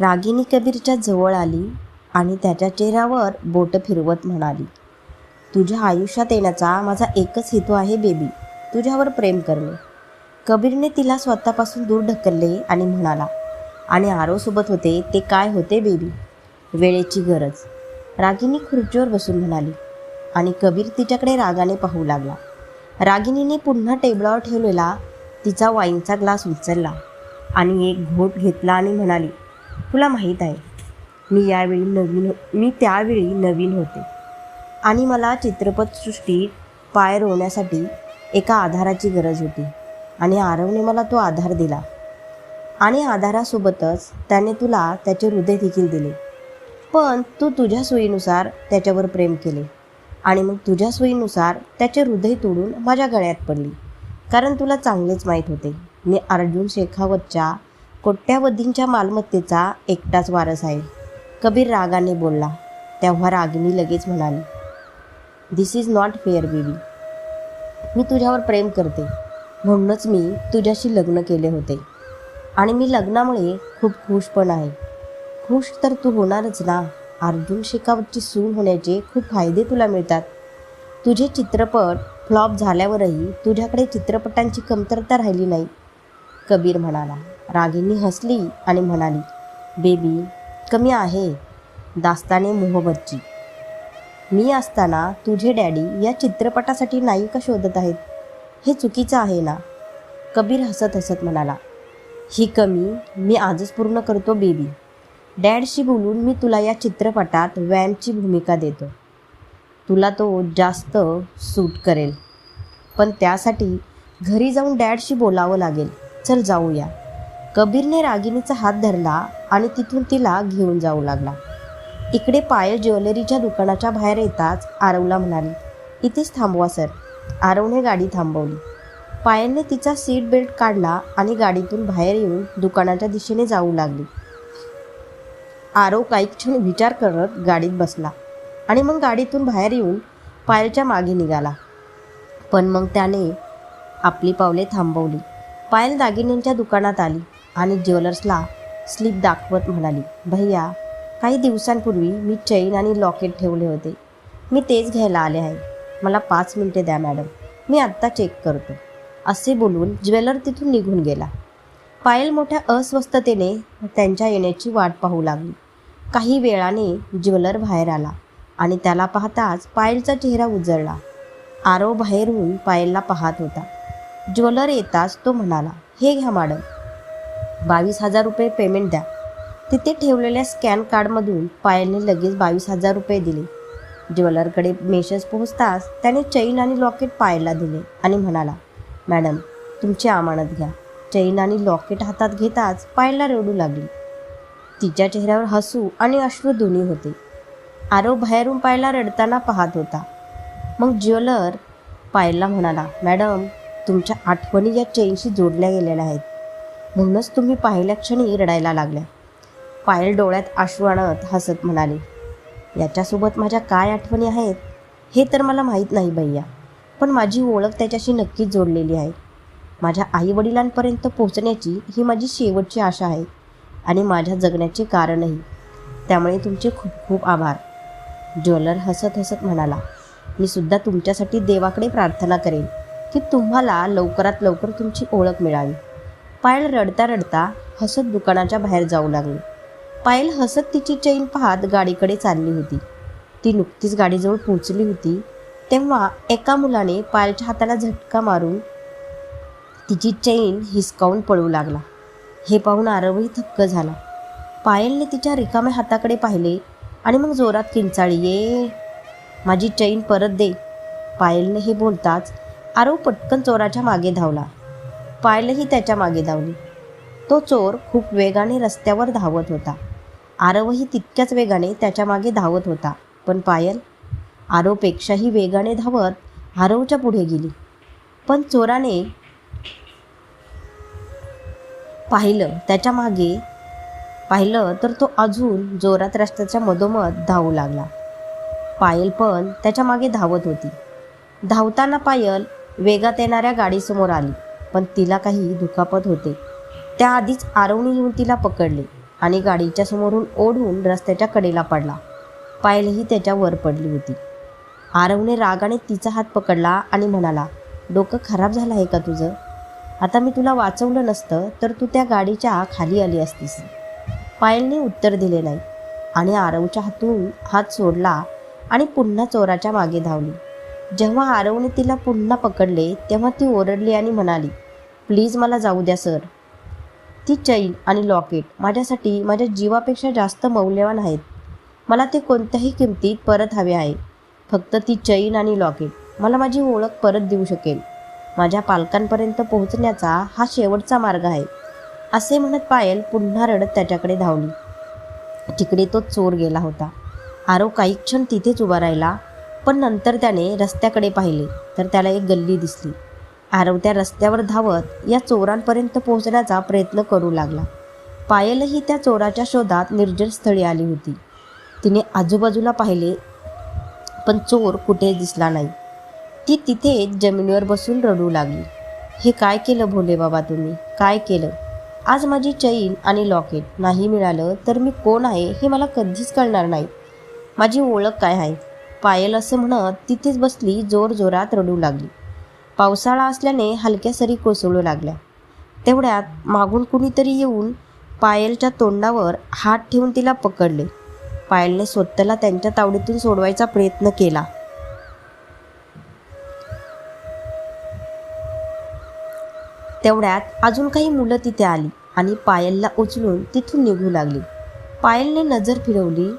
रागिनी कबीरच्या जवळ आली आणि त्याच्या चेहऱ्यावर बोटं फिरवत म्हणाली तुझ्या आयुष्यात येण्याचा माझा एकच हेतू आहे बेबी. तुझ्यावर प्रेम करणे. कबीरने तिला स्वतःपासून दूर ढकलले आणि म्हणाला आणि आरोसोबत होते ते काय होते बेबी? वेळेची गरज. रागिनी खुर्चीवर बसून म्हणाली आणि कबीर तिच्याकडे रागाने पाहू लागला. रागिनीने पुन्हा टेबलावर ठेवलेला तिचा वाईनचा ग्लास उचलला आणि एक घोट घेतला आणि म्हणाली तुला माहीत आहे मी यावेळी नवीन हो, मी त्यावेळी नवीन होते. आणि मला चित्रपटसृष्टीत पाय रोवण्यासाठी एका आधाराची गरज होती आणि आरवने मला तो आधार दिला. आणि आधारासोबतच त्याने तुला त्याचे हृदय देखील दिले. पण तू तुझ्या सोयीनुसार त्याच्यावर प्रेम केले आणि मग तुझ्या सोयीनुसार त्याचे हृदय तोडून माझ्या गळ्यात पडली. कारण तुला चांगलेच माहीत होते. मी अर्जुन शेखावतच्या कोट्यावधींच्या मालमत्तेचा एकटाच वारस आहे. कबीर रागाने बोलला. तेव्हा रागिनी लगेच म्हणाली this is not fair baby मी तुझ्यावर प्रेम करते. म्हणूनच मी तुझ्याशी लग्न केले होते. आणि मी लग्नामुळे खूप खुश पण आहे. खुश तर तू होणारच ना. अर्जुन शेखावतची सून होण्याचे खूप फायदे तुला मिळतात. तुझे चित्रपट फ्लॉप झाल्यावरही तुझ्याकडे चित्रपटांची कमतरता राहिली नाही. कबीर म्हणाला रागिनी हसली आणि म्हणाली बेबी कमी आहे. दास्ताने मोहब्बतची मी असताना तुझे डॅडी या चित्रपटासाठी नायिका शोधत आहेत. हे चुकीचं आहे ना? कबीर हसत हसत म्हणाला ही कमी मी आजच पूर्ण करतो बेबी. डॅडशी बोलून मी तुला या चित्रपटात वॅनची भूमिका देतो. तुला तो जास्त सूट करेल. पण त्यासाठी घरी जाऊन डॅडशी बोलावं लागेल. चल जाऊया. कबीरने रागिनीचा हात धरला आणि तिथून तिला घेऊन जाऊ लागला. इकडे पायल ज्वेलरीच्या दुकानाच्या बाहेर येताच आरवला म्हणाली इथेच थांबवा सर. आरवने गाडी थांबवली. पायलने तिचा सीट बेल्ट काढला आणि गाडीतून बाहेर येऊन दुकानाच्या दिशेने जाऊ लागली. आरव काही क्षण विचार करत गाडीत बसला आणि मग गाडीतून बाहेर येऊन पायलच्या मागे निघाला. पण मग त्याने आपली पावले थांबवली. पायल दागिन्यांच्या दुकानात आली. आणि ज्वेलर्सला स्लिप दाखवत म्हणाली भैया काही दिवसांपूर्वी मी चैन आणि लॉकेट ठेवले होते. मी तेच घ्यायला आले आहे. मला पाच मिनटे द्या मॅडम. मी आत्ता चेक करतो. असे बोलून ज्वेलर तिथून निघून गेला. पायल मोठ्या अस्वस्थतेने त्यांच्या येण्याची वाट पाहू लागली. काही वेळाने ज्वेलर बाहेर आला आणि त्याला पाहताच पायलचा चेहरा उजळला. आरो बाहेरून पायलला पाहत होता. ज्वेलर येताच तो म्हणाला हे घ्या मॅडम. बावीस हजार रुपये पेमेंट द्या. तिथे ठेवलेल्या स्कॅन कार्डमधून पायलने लगेच बावीस हजार रुपये दिले. ज्वेलरकडे मेसेज पोहोचताच त्याने चैन आणि लॉकेट पायलला दिले आणि म्हणाला मॅडम तुमची अमानत घ्या. चैन आणि लॉकेट हातात घेताच पायलला रडू लागली. तिच्या चेहऱ्यावर हसू आणि अश्रू दोन्ही होते. आरव बाहेरून पायला रडताना पाहत होता. मग ज्वेलर पायलला म्हणाला मॅडम तुमच्या आठवणी या चेनशी जोडल्या गेलेल्या आहेत. म्हणूनच तुम्ही पाहिल्या क्षणी रडायला लागल्या. पायल डोळ्यात अश्रू आणत हसत म्हणाले याच्यासोबत माझ्या काय आठवणी आहेत? हे तर मला माहीत नाही भैया पण माझी ओळख त्याच्याशी नक्कीच जोडलेली आहे. माझ्या आईवडिलांपर्यंत पोहोचण्याची ही माझी शेवटची आशा आहे आणि माझ्या जगण्याचे कारणही. त्यामुळे तुमचे खूप खूप आभार. ज्वेलर हसत हसत म्हणाला मी सुद्धा तुमच्यासाठी देवाकडे प्रार्थना करेन की तुम्हाला लवकरात लवकर तुमची ओळख मिळावी. पायल रडता रडता हसत दुकानाच्या बाहेर जाऊ लागली. पायल हसत तिची चैन पाहत गाडीकडे चालली होती. ती नुकतीच गाडीजवळ पोचली होती तेव्हा एका मुलाने पायलच्या हाताला झटका मारून तिची चैन हिसकावून पळू लागला. हे पाहून आरवही थक्क झाला. पायलने तिच्या रिकाम्या हाताकडे पाहिले आणि मग जोरात किंचाळी ये माझी चैन परत दे. पायलने हे बोलताच आरव पटकन चोराच्या मागे धावला. पायलही त्याच्यामागे धावली. तो चोर खूप वेगाने रस्त्यावर धावत होता. आरवही तितक्याच वेगाने त्याच्यामागे धावत होता. पण पायल आरवपेक्षाही वेगाने धावत आरवच्या पुढे गेली. पण चोराने पाहिलं त्याच्यामागे पाहिलं तर तो अजून जोरात रस्त्याच्या मधोमध धावू लागला. पायल पण त्याच्यामागे धावत होती. धावताना पायल वेगात येणाऱ्या गाडीसमोर आली. पण तिला काही दुखापत होते. त्याआधीच आरवणी येऊन तिला पकडले आणि गाडीच्या समोरून ओढून रस्त्याच्या कडेला पडला. पायलही त्याच्यावर पडली होती. आरवने रागाने तिचा हात पकडला आणि म्हणाला डोकं खराब झालं आहे का तुझं? आता मी तुला वाचवलं नसतं तर तू त्या गाडीच्या खाली आली असतीस. पायलने उत्तर दिले नाही आणि आरवच्या हातून हात सोडला आणि पुन्हा चोराच्या मागे धावली. जेव्हा आरवने तिला पुन्हा पकडले तेव्हा ती ओरडली आणि म्हणाली प्लीज मला जाऊ द्या सर. ती चैन आणि लॉकेट माझ्यासाठी माझ्या जीवापेक्षा जास्त मौल्यवान आहेत. मला ते कोणत्याही किमतीत परत हवे आहे. फक्त ती चैन आणि लॉकेट मला माझी ओळख परत देऊ शकेल. माझ्या पालकांपर्यंत पोहोचण्याचा हा शेवटचा मार्ग आहे. असे म्हणत पायल पुन्हा रडत त्याच्याकडे धावली. तिकडे तो चोर गेला होता. आरव काही क्षण तिथेच उभा राहिला. पण नंतर त्याने रस्त्याकडे पाहिले तर त्याला एक गल्ली दिसली. आरव त्या रस्त्यावर धावत या चोरांपर्यंत पोहोचण्याचा प्रयत्न करू लागला. पायलही त्या चोराच्या शोधात निर्जन स्थळी आली होती. तिने आजूबाजूला पाहिले पण चोर कुठे दिसला नाही. ती तिथे जमिनीवर बसून रडू लागली. हे काय केलं भोले बाबा तुम्ही? काय केलं? आज माझी चैन आणि लॉकेट नाही मिळालं तर मी कोण आहे हे मला कधीच कळणार नाही. माझी ओळख काय आहे? पायल असं म्हणत तिथेच बसली जोर जोरात रडू लागली. पावसाळा असल्याने हलक्या सरी कोसळू लागल्या. तेवढ्यात मागून कुणीतरी येऊन पायलच्या तोंडावर हात ठेवून तिला पकडले. पायलने स्वतःला त्यांच्या तावडीतून सोडवायचा प्रयत्न केला. तेवढ्यात अजून काही मुलं तिथे आली आणि पायलला उचलून तिथून निघू लागली. पायलने नजर फिरवली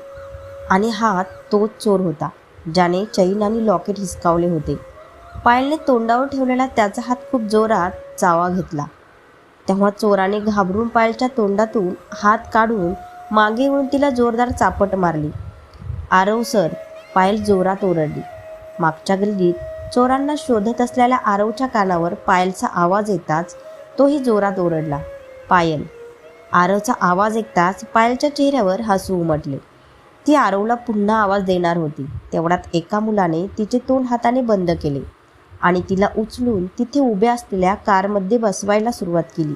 आणि हात तोच चोर होता. ज्याने चैन आणि लॉकेट हिसकावले होते. पायलने तोंडावर ठेवलेला त्याचा हात खूप जोरात चावा घेतला. तेव्हा चोराने घाबरून पायलच्या तोंडातून हात काढून मागे येऊन तिला जोरदार चापट मारली. आरव सर पायल जोरात ओरडली. मागच्या गल्लीत चोरांना शोधत असलेल्या आरवच्या कानावर पायलचा आवाज येताच तोही जोरात ओरडला. पायल आरवचा आवाज ऐकताच पायलच्या चेहऱ्यावर हसू उमटले. ती आरवला पुन्हा आवाज देणार होती. तेवढ्यात एका मुलाने तिचे तोंड हाताने बंद केले आणि तिला उचलून तिथे उभ्या असलेल्या कारमध्ये बसवायला सुरुवात केली.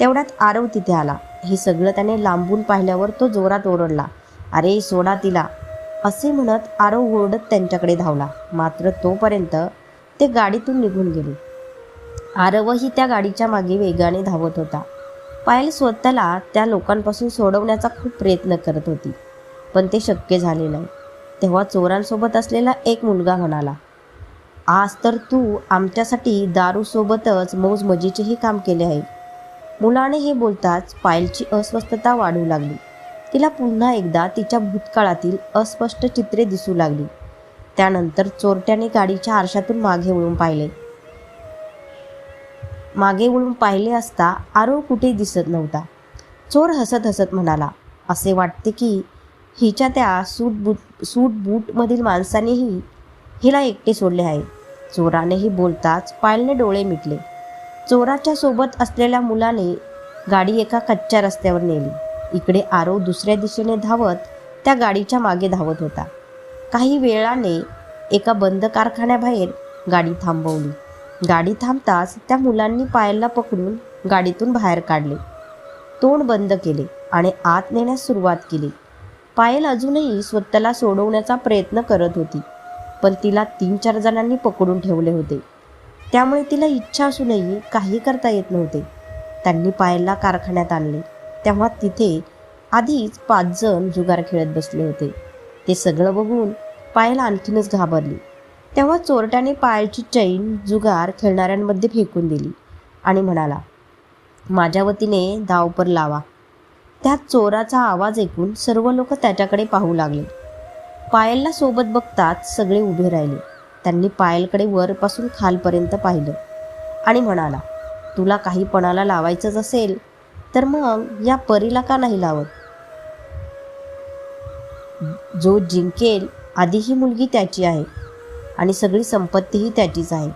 तेवढ्यात आरव तिथे आला. हे सगळं त्याने लांबून पाहिल्यावर तो जोरात ओरडला. अरे सोडा तिला. असे म्हणत आरव ओरडत त्यांच्याकडे धावला. मात्र तोपर्यंत ते गाडीतून निघून गेले. आरवही त्या गाडीच्या मागे वेगाने धावत होता. पायल स्वतःला त्या लोकांपासून सोडवण्याचा खूप प्रयत्न करत होती. पण ते शक्य झाले नाही. तेव्हा चोरांसोबत असलेला एक मुलगा म्हणाला आज तर तू आमच्यासाठी दारूसोबतच मौज मजेचेही काम केले आहे. मुलाने हे बोलताच पायलची अस्वस्थता वाढू लागली. तिला पुन्हा एकदा तिच्या भूतकाळातील अस्पष्ट चित्रे दिसू लागली. त्यानंतर चोरट्याने गाडीच्या आरशातून मागे वळून पाहिले. मागे वळून पाहिले असता आरव कुठे दिसत नव्हता. चोर हसत हसत म्हणाला असे वाटते की हिच्या त्या सूट बूट सूट बूटमधील माणसानेही हिला एकटे सोडले आहे. चोरानेही बोलताच पायलने डोळे मिटले. चोराच्या सोबत असलेल्या मुलाने गाडी एका कच्च्या रस्त्यावर नेली. इकडे आरव दुसऱ्या दिशेने धावत त्या गाडीच्या मागे धावत होता. काही वेळाने एका बंद कारखान्याबाहेर गाडी थांबवली. गाडी थांबताच त्या मुलांनी पायलला पकडून गाडीतून बाहेर काढले. तोंड बंद केले आणि आत नेण्यास सुरुवात केली. पायल अजूनही स्वतःला सोडवण्याचा प्रयत्न करत होती पण तिला तीन चार जणांनी पकडून ठेवले होते. त्यामुळे तिला इच्छा असूनही काही करता येत नव्हते. त्यांनी पायलला कारखान्यात आणले. तेव्हा तिथे आधीच पाच जण जुगार खेळत बसले होते. ते सगळं बघून पायल आणखीनच घाबरली. तेव्हा चोरट्याने पायलची चैन जुगार खेळणाऱ्यांमध्ये फेकून दिली आणि म्हणाला माझ्या वतीने धावपर लावा. त्या चोराचा आवाज ऐकून सर्व लोक त्याच्याकडे पाहू लागले. पायलला सोबत बघताच सगळे उभे राहिले. त्यांनी पायलकडे वरपासून खालपर्यंत पाहिलं आणि म्हणाला तुला काही पणाला लावायचंच असेल तर मग या परीला का नाही लावत? जो जिंकेल आधी ही मुलगी त्याची आहे आणि सगळी संपत्तीही त्याचीच आहे.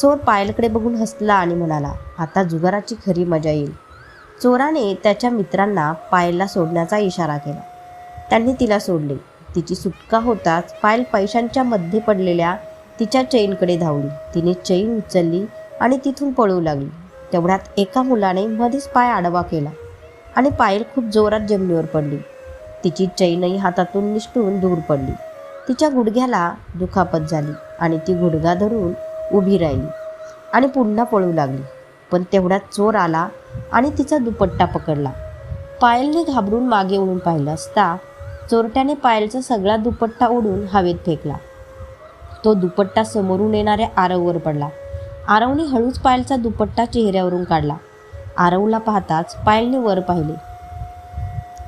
चोर पायलकडे बघून हसला आणि म्हणाला आता जुगाराची खरी मजा येईल. चोराने त्याच्या मित्रांना पायलला सोडण्याचा इशारा केला. त्यांनी तिला सोडले. तिची सुटका होताच पायल पैशांच्या मध्ये पडलेल्या तिच्या चैनकडे धावली. तिने चैन उचलली आणि तिथून पळू लागली. तेवढ्यात एका मुलाने मध्येच पाय आडवा केला आणि पायल खूप जोरात जमिनीवर पडली. तिची चैनही हातातून निष्ठून दूर पडली. तिच्या गुडघ्याला दुखापत झाली आणि ती गुडघा धरून उभी राहिली आणि पुन्हा पळू लागली. पण तेवढ्यात चोर आला आणि तिचा दुपट्टा पकडला. पायलने घाबरून मागे उडून पाहिलं असता चोरट्याने पायलचा सगळा दुपट्टा ओढून हवेत फेकला. तो दुपट्टा समोरून येणाऱ्या आरववर पडला. आरवने हळूच पायलचा दुपट्टा चेहऱ्यावरून काढला. आरवला पाहताच पायलने वर पाहिले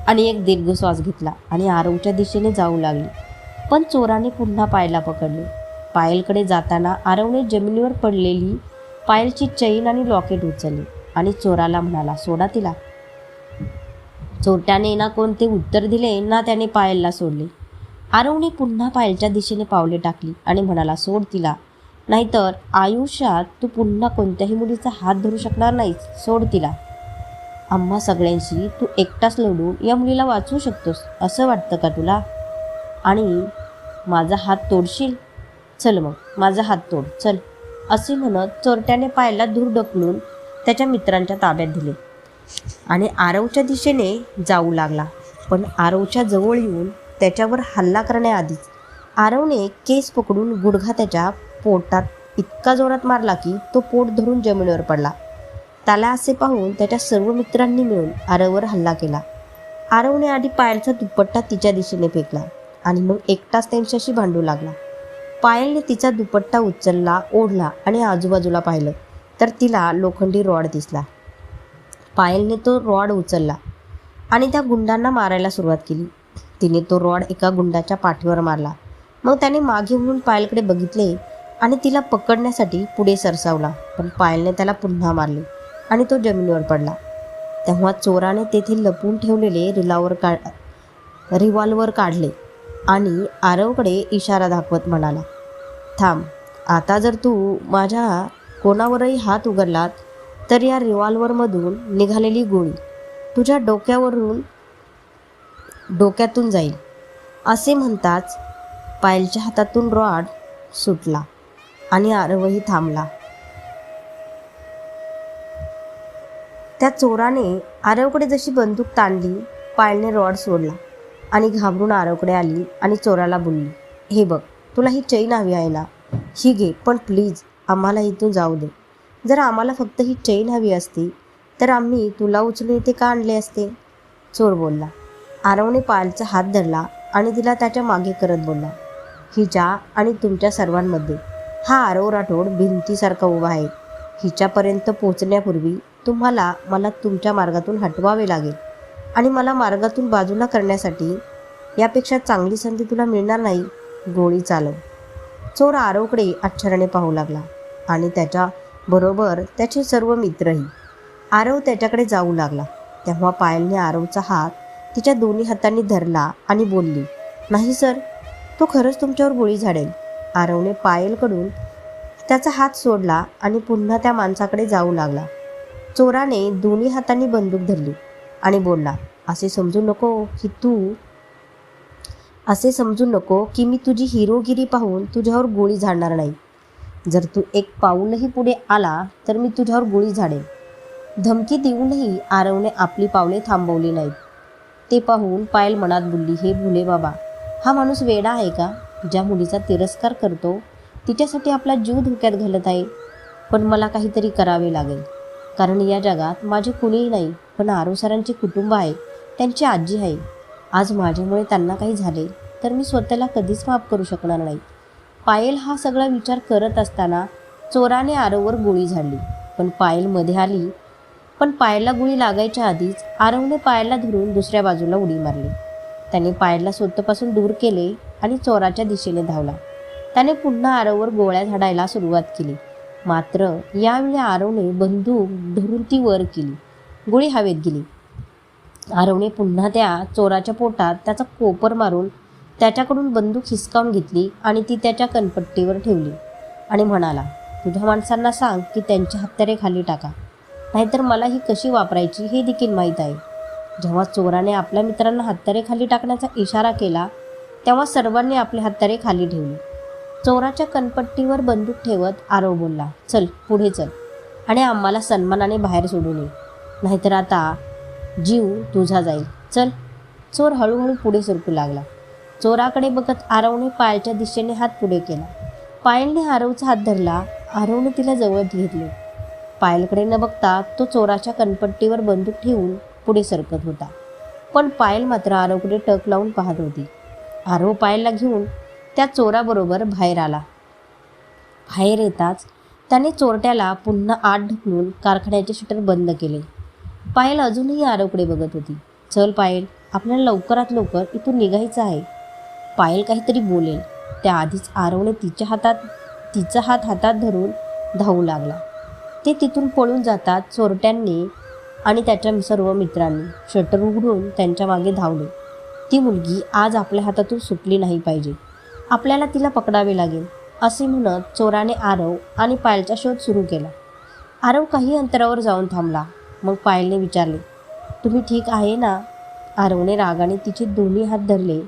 आणि एक दीर्घ श्वास घेतला आणि आरवच्या दिशेने जाऊ लागली. पण चोराने पुन्हा पायला पकडले. पायलकडे जाताना आरवने जमिनीवर पडलेली पायलची चैन आणि लॉकेट उचलली. आणि चोराला म्हणाला सोडा तिला. चोरट्याने ना कोणते उत्तर दिले ना त्याने पायलला सोडले. आरवने पुन्हा पायलच्या दिशेने पावले टाकली आणि म्हणाला सोड तिला. नाहीतर आयुष्यात तू पुन्हा कोणत्याही मुलीचा हात धरू शकणार नाहीस. सोड तिला. आम्हा सगळ्यांशी तू एकटाच लढून या मुलीला वाचवू शकतोस असं वाटतं का तुला? आणि माझा हात तोडशील? चल मग माझा हात तोड चल. असे म्हणत चोरट्याने पायला दूर ढकलून त्याच्या मित्रांच्या ताब्यात दिले. आणि आरवच्या दिशेने जाऊ लागला. पण आरवच्या जवळ येऊन त्याच्यावर हल्ला करण्याआधीच आरवने केस पकडून गुडघा त्याच्या पोटात इतका जोरात मारला की तो पोट धरून जमिनीवर पडला. त्याला असे पाहून त्याच्या सर्व मित्रांनी मिळून आरववर हल्ला केला. आरवने आधी पायलचा दुपट्टा तिच्या दिशेने फेकला आणि मग एकटाच त्यांच्याशी भांडू लागला. पायलने तिचा दुपट्टा उचलला ओढला आणि आजूबाजूला पाहिलं. तर तिला लोखंडी रॉड दिसला. पायलने तो रॉड उचलला आणि त्या गुंडांना मारायला सुरुवात केली. तिने तो रॉड एका गुंडाच्या पाठीवर मारला. मग त्याने मागे म्हणून पायलकडे बघितले आणि तिला पकडण्यासाठी पुढे सरसावला. पण पायलने त्याला पुन्हा मारले आणि तो जमिनीवर पडला. तेव्हा चोराने तेथे लपून ठेवलेले रिलावर का रिव्हॉल्वर काढले आणि आरवकडे इशारा दाखवत म्हणाला थांब आता जर तू माझ्या कोणावरही हात उघडलात तर या रिव्हॉल्वरमधून निघालेली गोळी तुझ्या डोक्यावरून डोक्यातून जाईल. असे म्हणताच पायलच्या हातातून रॉड सुटला आणि आरवही थांबला. त्या चोराने आरवकडे जशी बंदूक ताणली पायलने रॉड सोडला आणि घाबरून आरवकडे आली आणि चोराला बोलली हे बघ तुला ही चैन हवी आहे ना? ही घे पण प्लीज आम्हाला इथून जाऊ दे. जर आम्हाला फक्त ही चेन हवी असती तर आम्ही तुला उचलून इथे का आणले असते? चोर बोलला. आरवने पायलचा हात धरला आणि तिला त्याच्यामागे करत बोलला. हिच्या आणि तुमच्या सर्वांमध्ये. हा आरव राठोड भिंतीसारखा उभा आहे. हिच्यापर्यंत पोचण्यापूर्वी तुम्हाला मला तुमच्या मार्गातून हटवावे लागेल आणि मला मार्गातून बाजूला करण्यासाठी यापेक्षा चांगली संधी तुला मिळणार नाही. गोळी चालव. चोर आरवकडे आश्चर्याने पाहू लागला. आणि त्याच्या बरोबर त्याचे सर्व मित्रही. आरव त्याच्याकडे जाऊ लागला. तेव्हा पायलने आरवचा हात तिच्या दोन्ही हातांनी धरला आणि बोलली नाही सर तो खरंच तुमच्यावर गोळी झाडेल. आरवने पायलकडून त्याचा हात सोडला आणि पुन्हा त्या माणसाकडे जाऊ लागला. चोराने दोन्ही हातांनी बंदूक धरली आणि बोलला असे समजू नको की तू असे समजू नको की मी तुझी हिरोगिरी पाहून तुझ्यावर गोळी झाडणार नाही. जर तू एक पाऊलही पुढे आला तर मी तुझ्यावर गोळी झाडेन. धमकी देऊनही आरवने आपली पावले थांबवली नाहीत. ते पाहून पायल मनात बोलली हे भुले बाबा हा माणूस वेडा आहे का? ज्या मुलीचा तिरस्कार करतो तिच्यासाठी आपला जीव धोक्यात घालत आहे. पण मला काहीतरी करावे लागेल. कारण या जगात माझे कुणीही नाही पण आरू सरांचे कुटुंब आहे त्यांची आजी आहे. आज माझ्यामुळे त्यांना काही झाले तर मी स्वतःला कधीच माफ करू शकणार नाही. पायल हा सगळा विचार करत असताना चोराने आरववर गोळी झाडली. पण पायलमध्ये आली. पण पायलला गोळी लागायच्या आधीच आरवने पायलला धरून दुसऱ्या बाजूला उडी मारली. त्याने पायलला स्वतःपासून दूर केले आणि चोराच्या दिशेने धावला. त्याने पुन्हा आरववर गोळ्या झाडायला सुरुवात केली. मात्र यावेळी आरवने बंदूक धरून ती वर केली. गोळी हवेत गेली. आरवने पुन्हा त्या चोराच्या पोटात त्याचा कोपर मारून त्याच्याकडून बंदूक हिसकावून घेतली आणि ती त्याच्या कनपट्टीवर ठेवली. आणि म्हणाला तुझ्या माणसांना सांग की त्यांच्या हत्यारे खाली टाका. नाहीतर मला ही कशी वापरायची हे देखील माहीत आहे. जेव्हा चोराने आपल्या मित्रांना हत्यारे खाली टाकण्याचा इशारा केला तेव्हा सर्वांनी आपले हत्यारे खाली ठेवली. चोराच्या कनपट्टीवर बंदूक ठेवत आरव बोलला चल पुढे चल. आणि आम्हाला सन्मानाने बाहेर सोडू नये नाहीतर आता जीव तुझा जाईल. चल. चोर हळूहळू पुढे सरकू लागला. चोराकडे बघत आरवने पायलच्या दिशेने हात पुढे केला. पायलने आरवचा हात धरला. आरवने तिला जवळ घेतले. पायलकडे न बघता तो चोराच्या कनपट्टीवर बंदूक ठेवून पुढे सरकत होता. पण पायल मात्र आरवकडे टक लावून पाहत होती. आरव पायलला घेऊन त्या चोराबरोबर बाहेर आला. बाहेर येताच त्याने चोरट्याला पुन्हा आत ढकलून कारखान्याचे शटर बंद केले. पायल अजूनही आरवकडे बघत होती. चल पायल आपल्याला लवकरात लवकर इथून निघायचं आहे. पायल काहीतरी बोलेल. त्याआधीच आरवने तिच्या हातात तिचा हात हातात धरून धावू लागला. ते तिथून पळून जातात चोरट्यांनी आणि त्याच्या सर्व मित्रांनी. शटर उघडून त्यांच्या मागे धावले. ती मुलगी आज आपल्या हातातून सुटली नाही पाहिजे. आपल्याला तिला पकडावे लागेल असे म्हणत चोराने आरव आणि पायलचा शोध सुरू केला. आरव काही अंतरावर जाऊन थांबला. मग पायलने विचारले तुम्ही ठीक आहे ना? आरवने रागाने तिचे दोन्ही हात धरले.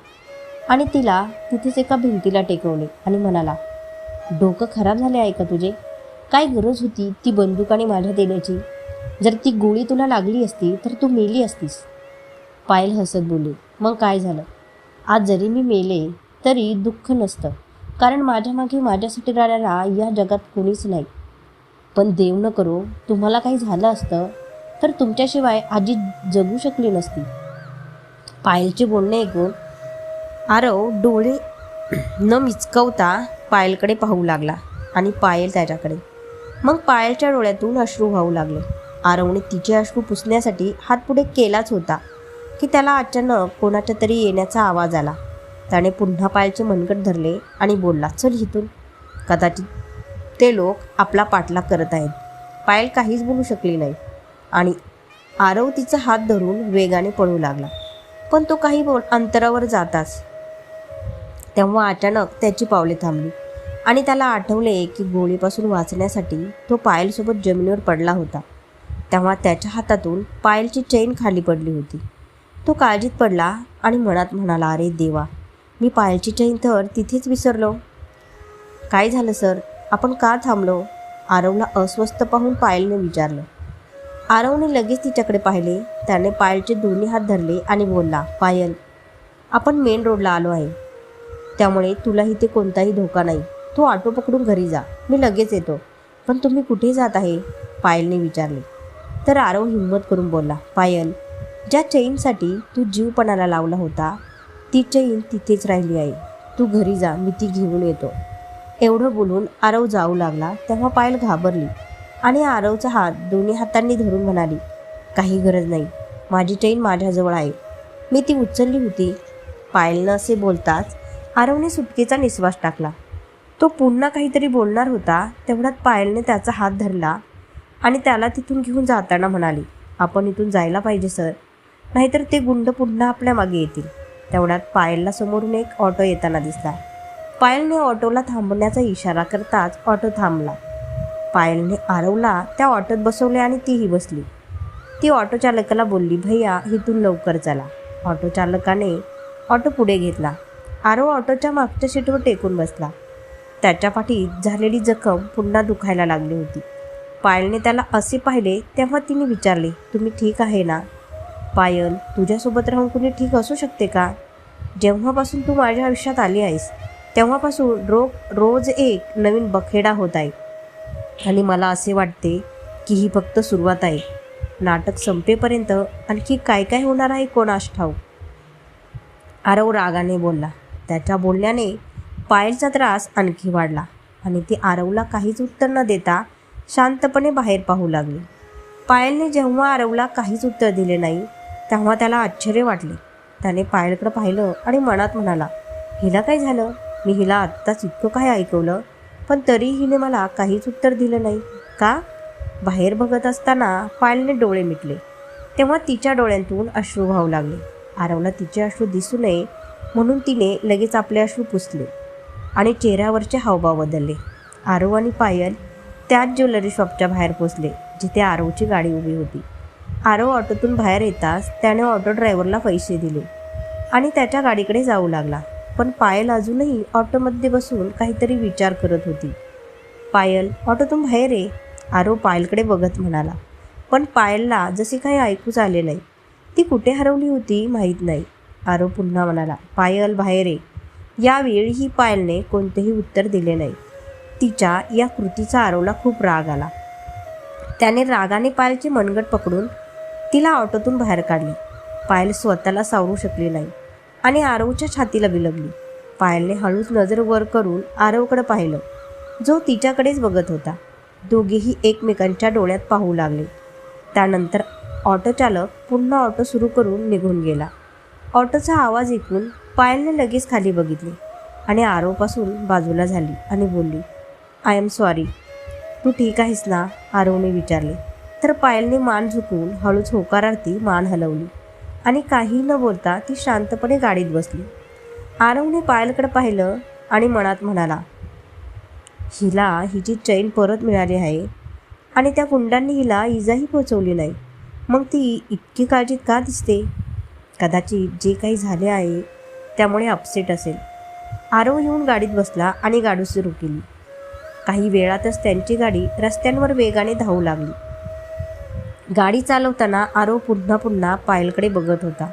आणि तिला तिथेच एका भिंतीला टेकवले आणि म्हणाला डोकं खराब झाले आहे का तुझे? काय गरज होती ती बंदूक आणि माझ्या देण्याची जर ती गोळी तुला लागली असती तर तू मेली असतीस. पायल हसत बोलली मग काय झालं? आज जरी मी मेले तरी दुःख नसतं. कारण माझ्या मागे माझ्यासाठी राहणारा या जगात कोणीच नाही. पण देव न करो तुम्हाला काही झालं असतं तर तुमच्याशिवाय आजी जगू शकली नसती. पायलचे बोलणे ऐकून आरव डोळे न मिचकवता पायलकडे पाहू लागला आणि पायल त्याच्याकडे. मग पायलच्या डोळ्यातून अश्रू वाहू लागले. आरवने तिचे अश्रू पुसण्यासाठी हात पुढे केलाच होता की त्याला अचानक कोणाच्या तरी येण्याचा आवाज आला. त्याने पुन्हा पायलचे मनगट धरले आणि बोलला चल इथून. कदाचित ते लोक आपला पाठलाग करत आहेत. पायल काहीच बोलू शकली नाही आणि आरव तिचा हात धरून वेगाने पळू लागला. पण तो काही बोल अंतरावर जाताच तेव्हा अचानक त्याची पावले थांबली आणि त्याला आठवले की गोळीपासून वाचण्यासाठी तो पायलसोबत जमिनीवर पडला होता. तेव्हा त्याच्या हातातून पायलची चैन खाली पडली होती. तो काळजीत पडला आणि मनात म्हणाला अरे देवा मी पायलची चैन तर तिथेच विसरलो. काय झालं सर? आपण का थांबलो? आरवला अस्वस्थ पाहून पायलने विचारलं. आरवने लगेच तिच्याकडे पाहिले. त्याने पायलचे दोन्ही हात धरले आणि बोलला पायल आपण मेन रोडला आलो आहे. त्यामुळे तुला इथे कोणताही धोका नाही. तू ऑटो पकडून घरी जा. मी लगेच येतो. पण तुम्ही कुठे जात आहे? पायलने विचारले. तर आरव हिंमत करून बोलला पायल ज्या चैनसाठी तू जीवपणाला लावला होता ती चैन तिथेच राहिली आहे. तू घरी जा मी ती घेऊन येतो. एवढं बोलून आरव जाऊ लागला. तेव्हा पायल घाबरली आणि आरवचा हात दोन्ही हातांनी धरून म्हणाली काही गरज नाही. माझी चैन माझ्याजवळ आहे. मी ती उचलली होती. पायलनं असे बोलताच आरवने सुटकेचा निश्वास टाकला. तो पुन्हा काहीतरी बोलणार होता तेवढ्यात पायलने त्याचा हात धरला आणि त्याला तिथून घेऊन जाताना म्हणाली आपण इथून जायला पाहिजे सर. नाहीतर ते गुंड पुन्हा आपल्या मागे येतील. तेवढ्यात पायलला समोरून एक ऑटो येताना दिसला. पायलने ऑटोला थांबण्याचा इशारा करताच ऑटो थांबला. पायलने आरवला त्या ऑटोत बसवले आणि तीही बसली. ती ऑटो चालकाला बोलली भैया इथून लवकर चला. ऑटो चालकाने ऑटो पुढे घेतला. आरव ऑटोच्या मागच्या सीटवर टेकून बसला. त्याच्या पाठीत झालेली जखम पुन्हा दुखायला लागली होती. पायलने त्याला असे पाहिले तेव्हा तिने विचारले तुम्ही ठीक आहे ना? पायल तुझ्यासोबत राहून कुणी ठीक असू शकते का? जेव्हापासून तू माझ्या आयुष्यात आली आहेस तेव्हापासून रो रोज एक नवीन बखेडा होत आहे. आणि मला असे वाटते की ही फक्त सुरुवात आहे. नाटक संपेपर्यंत आणखी काय काय होणार आहे कोणास ठाऊक आरव रागाने बोलला त्याच्या बोलण्याने पायलचा त्रास आणखी वाढला आणि ती आरवला काहीच उत्तर न देता शांतपणे बाहेर पाहू लागली. पायलने जेव्हा आरवला काहीच उत्तर दिले नाही तेव्हा त्याला आश्चर्य वाटले. त्याने पायलकडं पाहिलं आणि मनात म्हणाला हिला काय झालं? मी हिला आत्ताच इतकं काय ऐकवलं? पण तरी हिने मला काहीच उत्तर दिलं नाही. का? बाहेर बघत असताना पायलने डोळे मिटले. तेव्हा तिच्या डोळ्यांतून अश्रू वाहू लागले. आरवला तिचे अश्रू दिसू नये म्हणून तिने लगेच आपले अश्रू पुसले आणि चेहऱ्यावरचे हावभाव बदलले. आरव आणि पायल त्याच ज्वेलरी शॉपच्या बाहेर पोचले जिथे आरवची गाडी उभी होती. आरव ऑटोतून बाहेर येताच त्याने ऑटो ड्रायव्हरला पैसे दिले आणि त्याच्या गाडीकडे जाऊ लागला. पण पायल अजूनही ऑटोमध्ये बसून काहीतरी विचार करत होती. पायल ऑटोतून बाहेर ये आरव पायलकडे बघत म्हणाला. पण पायलला जसे काही ऐकूच आले नाही. ती कुठे हरवली होती माहीत नाही. आरो पुन्हा म्हणाला पायल बाहेर. ये यावेळीही पायलने कोणतेही उत्तर दिले नाही. तिच्या या कृतीचा आरोला खूप राग आला. त्याने रागाने पायलची मनगट पकडून तिला ऑटोतून बाहेर काढली. पायल स्वतःला सावरू शकली नाही आणि आरवच्या छातीला बिलगली पायलने हळूच नजर वर करून आरवकडे पाहिलं. जो तिच्याकडेच बघत होता. दोघेही एकमेकांच्या डोळ्यात पाहू लागले. त्यानंतर ऑटोचालक पुन्हा ऑटो सुरू करून निघून गेला. ऑटोचा आवाज ऐकून पायलने लगेच खाली बघितले आणि आरोपासून बाजूला झाली आणि बोलली आय एम सॉरी तू ठीक आहेस ना? आरोने विचारले. तर पायलने मान झुकवून हळूच होकारार्थी मान हलवली आणि काही न बोलता ती शांतपणे गाडीत बसली. आरवने पायलकडे पाहिलं आणि मनात म्हणाला हिला हिची चैन परत मिळाली आहे आणि त्या गुंडांनी हिला इजाही पोचवली नाही. मग ती इतकी काळजीत का दिसते? कदाचित जे काही झाले आहे त्यामुळे अपसेट असेल. आरव येऊन गाडीत बसला आणि गाडी सुरू केली. काही वेळातच त्यांची गाडी रस्त्यांवर वेगाने धावू लागली. गाडी चालवताना आरव पुन्हा पुन्हा पायलकडे बघत होता.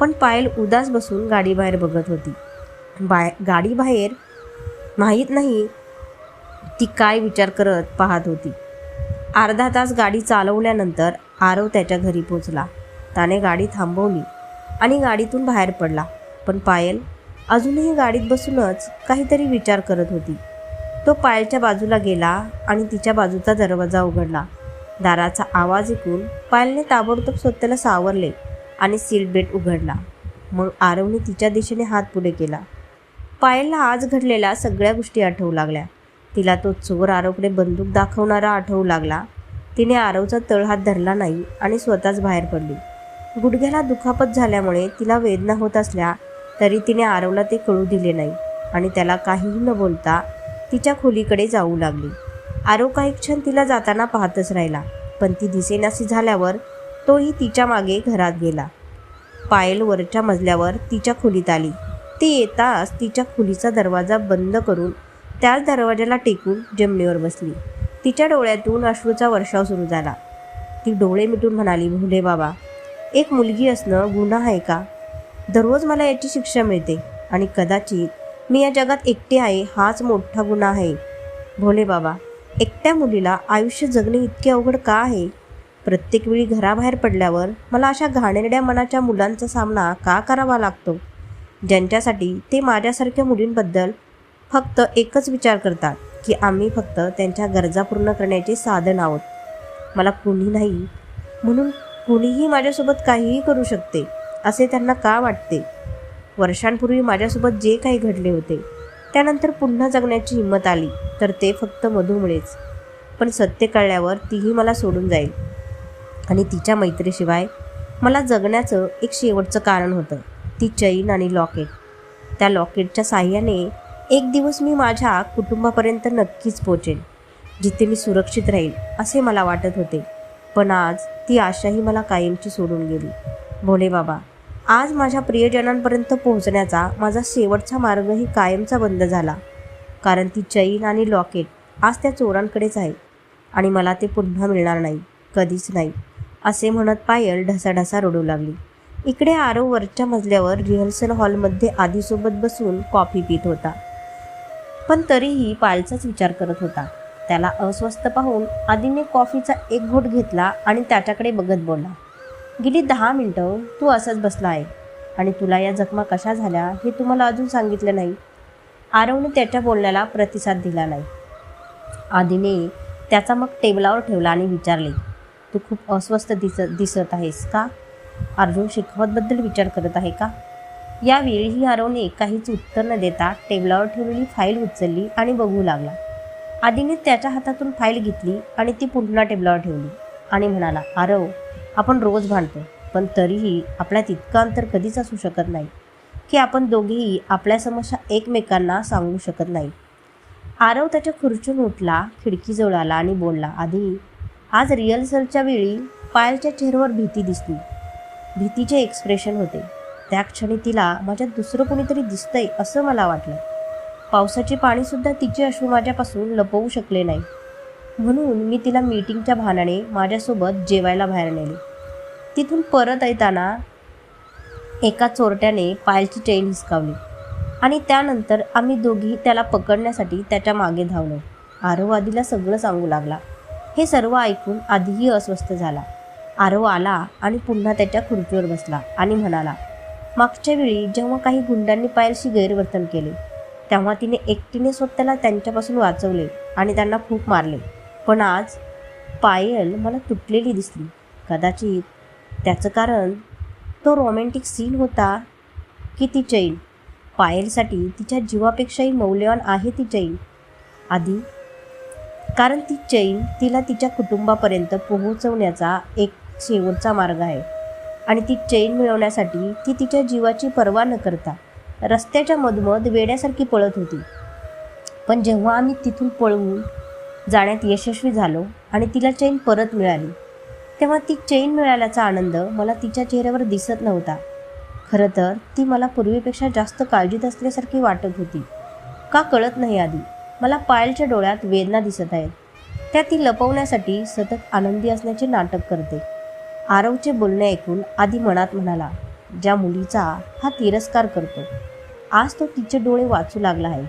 पण पायल उदास बसून गाडीबाहेर बघत होती. बाय गाडीबाहेर माहीत नाही. ती काय विचार करत पाहत होती. अर्धा तास गाडी चालवल्यानंतर आरव त्याच्या घरी पोचला त्याने गाडी थांबवली. आणि गाडीतून बाहेर पडला. पण पायल अजूनही गाडीत बसूनच काहीतरी विचार करत होती. तो पायलच्या बाजूला गेला आणि तिच्या बाजूचा दरवाजा उघडला. दाराचा आवाज ऐकून पायलने ताबडतोब स्वतःला सावरले आणि सीट बेल्ट उघडला. मग आरवने तिच्या दिशेने हात पुढे केला. पायलला आज घडलेल्या सगळ्या गोष्टी आठवू लागल्या. तिला तो चोर आरवकडे बंदूक दाखवणारा आठवू लागला. तिने आरवचा तळहात धरला नाही आणि स्वतःच बाहेर पडली. गुडघ्याला दुखापत झाल्यामुळे तिला वेदना होत असल्या तरी तिने आरवला ते कळू दिले नाही आणि त्याला काहीही न बोलता तिच्या खोलीकडे जाऊ लागली. आरव काही क्षण तिला जाताना पाहतच राहिला पण ती दिसेनाशी झाल्यावर तोही तिच्यामागे घरात गेला. पायल वरच्या मजल्यावर तिच्या खोलीत आली. ती येताच तिच्या खोलीचा दरवाजा बंद करून त्याच दरवाजाला टेकून जमिनीवर बसली. तिच्या डोळ्यातून अश्रूचा वर्षाव सुरू झाला. ती डोळे मिटून म्हणाली भुले बाबा एक मुलगी असणं गुन्हा आहे का? दररोज मला याची शिक्षा मिळते आणि कदाचित मी या जगात एकटे आहे हाच मोठा गुन्हा आहे. भोले बाबा एकट्या मुलीला आयुष्य जगणे इतके अवघड का आहे? प्रत्येक वेळी घराबाहेर पडल्यावर मला अशा घाणेरड्या मनाच्या मुलांचा सामना का करावा लागतो? ज्यांच्यासाठी ते माझ्यासारख्या मुलींबद्दल फक्त एकच विचार करतात की आम्ही फक्त त्यांच्या गरजा पूर्ण करण्याचे साधन आहोत. मला कोणी नाही म्हणून कुणीही माझ्यासोबत काहीही करू शकते असे त्यांना का वाटते? वर्षांपूर्वी माझ्यासोबत जे काही घडले होते त्यानंतर पुन्हा जगण्याची हिंमत आली तर ते फक्त मधूमुळेच पण सत्य कळल्यावर तीही मला सोडून जाईल. आणि तिच्या मैत्रीशिवाय मला जगण्याचं एक शेवटचं कारण होतं ती चैन आणि लॉकेट. त्या लॉकेटच्या साह्याने एक दिवस मी माझ्या कुटुंबापर्यंत नक्कीच पोचेन जिथे मी सुरक्षित राहील असे मला वाटत होते. पण आज ती आशाही मला कायमची सोडून गेली. भोले बाबा आज माझ्या प्रियजनांपर्यंत पोहोचण्याचा माझा शेवटचा मार्गही कायमचा बंद झाला. कारण ती चैन आणि लॉकेट आज त्या चोरांकडेच आहे आणि मला ते पुन्हा मिळणार नाही कधीच नाही असे म्हणत पायल ढसाढसा रडू लागली. इकडे आरव वरच्या मजल्यावर रिहर्सल हॉलमध्ये आधीसोबत बसून कॉफी पित होता. पण तरीही पायलचाच विचार करत होता. त्याला अस्वस्थ पाहून आदीने कॉफीचा एक घोट घेतला आणि त्याच्याकडे बघत बोलला गेली दहा मिनटं तू असंच बसला आहे. आणि तुला या जखमा कशा झाल्या हे तुम्हाला अजून सांगितलं नाही. आरवने त्याच्या बोलण्याला प्रतिसाद दिला नाही. आदीने त्याचा मग टेबलावर ठेवला आणि विचारले तू खूप अस्वस्थ दिस दिसत आहेस का? अर्जुन शेखावतबद्दल विचार करत आहे का? यावेळीही आरवने काहीच उत्तर न देता टेबलावर ठेवलेली फाईल उचलली आणि बघू लागला. आधीने त्याच्या हातातून फाईल घेतली आणि ती पुन्हा टेबलावर ठेवली. आणि म्हणाला आरव आपण रोज भांडतो पण तरीही आपल्यात इतकं अंतर कधीच असू शकत नाही की आपण दोघेही आपल्या समस्या एकमेकांना सांगू शकत नाही. आरव त्याच्या खुर्चून उठला खिडकीजवळ आला आणि बोलला आधी आज रिहर्सलच्या वेळी पायलच्या चेहऱ्यावर भीती दिसली. भीतीचे एक्सप्रेशन होते. त्या क्षणी तिला माझ्यात दुसरं कोणीतरी दिसतंय असं मला वाटलं. पावसाचे पाणीसुद्धा तिचे अश्रू माझ्यापासून लपवू शकले नाही. म्हणून मी तिला मीटिंगच्या भानाने माझ्यासोबत जेवायला बाहेर नेले. तिथून परत येताना एका चोरट्याने पायलची चेन हिसकावली आणि त्यानंतर आम्ही दोघी त्याला पकडण्यासाठी त्याच्यामागे धावलो. आरव आधीला सगळं सांगू लागला. हे सर्व ऐकून आधीही अस्वस्थ झाला. आरव आला आणि पुन्हा त्याच्या खुर्चीवर बसला आणि म्हणाला मागच्या वेळी जेव्हा काही गुंडांनी पायलशी गैरवर्तन केले तेव्हा तिने एकटीने स्वतःला त्यांच्यापासून वाचवले आणि त्यांना खूप मारले. पण आज पायल मला तुटलेली दिसली. कदाचित त्याचं कारण तो रोमॅन्टिक सीन होता की ती चैन. पायलसाठी तिच्या जीवापेक्षाही मौल्यवान आहे ती चैन. आधी कारण ती चैन तिला तिच्या कुटुंबापर्यंत पोहोचवण्याचा एक शेवटचा मार्ग आहे. आणि ती चैन मिळवण्यासाठी ती तिच्या जीवाची पर्वा न करता रस्त्याच्या मधमध वेड्यासारखी पळत होती. पण जेव्हा आम्ही तिथून पळवून जाण्यात यशस्वी झालो आणि तिला चैन परत मिळाली तेव्हा ती चैन मिळाल्याचा आनंद मला तिच्या चेहऱ्यावर दिसत नव्हता. खरं तर ती मला पूर्वीपेक्षा जास्त काळजीत असल्यासारखी वाटत होती. का कळत नाही आधी? मला पायलच्या डोळ्यात वेदना दिसत आहेत. त्या ती लपवण्यासाठी सतत आनंदी असण्याचे नाटक करते. आरवचे बोलणे ऐकून आधी मनात म्हणाला ज्या मुलीचा हा तिरस्कार करतो आज तो तिचे डोळे वाचू लागला आहे.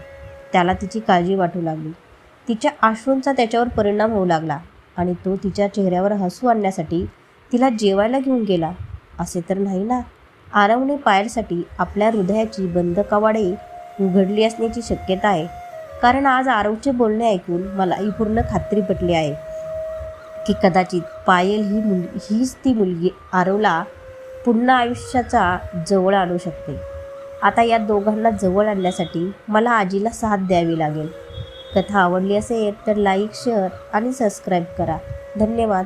त्याला तिची काळजी वाटू लागली. तिच्या आश्रूंचा त्याच्यावर परिणाम होऊ लागला आणि तो तिच्या चेहऱ्यावर हसू आणण्यासाठी तिला जेवायला घेऊन गेला. असे तर नाही ना? आरवने पायलसाठी आपल्या हृदयाची बंद कवाडे उघडली असण्याची शक्यता आहे. कारण आज आरवचे बोलणे ऐकून मला ही पूर्ण खात्री पटली आहे की कदाचित पायल ही मुल हीच ती मुलगी आरवला पुन्हा आयुष्याचा जवळ आणू शकते. आता या दोघांना जवळ आणण्यासाठी मला आजीला साथ द्यावी लागेल. कथा आवडली असेल तर लाईक शेअर आणि सबस्क्राईब करा. धन्यवाद.